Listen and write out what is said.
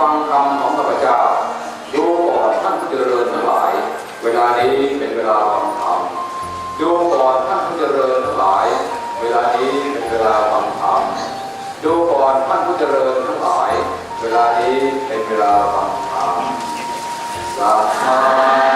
ฟังคำของพระเจ้าโยก่อนท่านเจริญทั้งหลาย เวลานี้เป็นเวลาฟังธรรมโยก่อนท่านผู้เจริญทั้งหลาย เวลานี้เป็นเวลาฟังธรรมโยก่อนท่านผู้เจริญทั้งหลายเวลานี้เป็นเวลาฟังธรรมสาธุ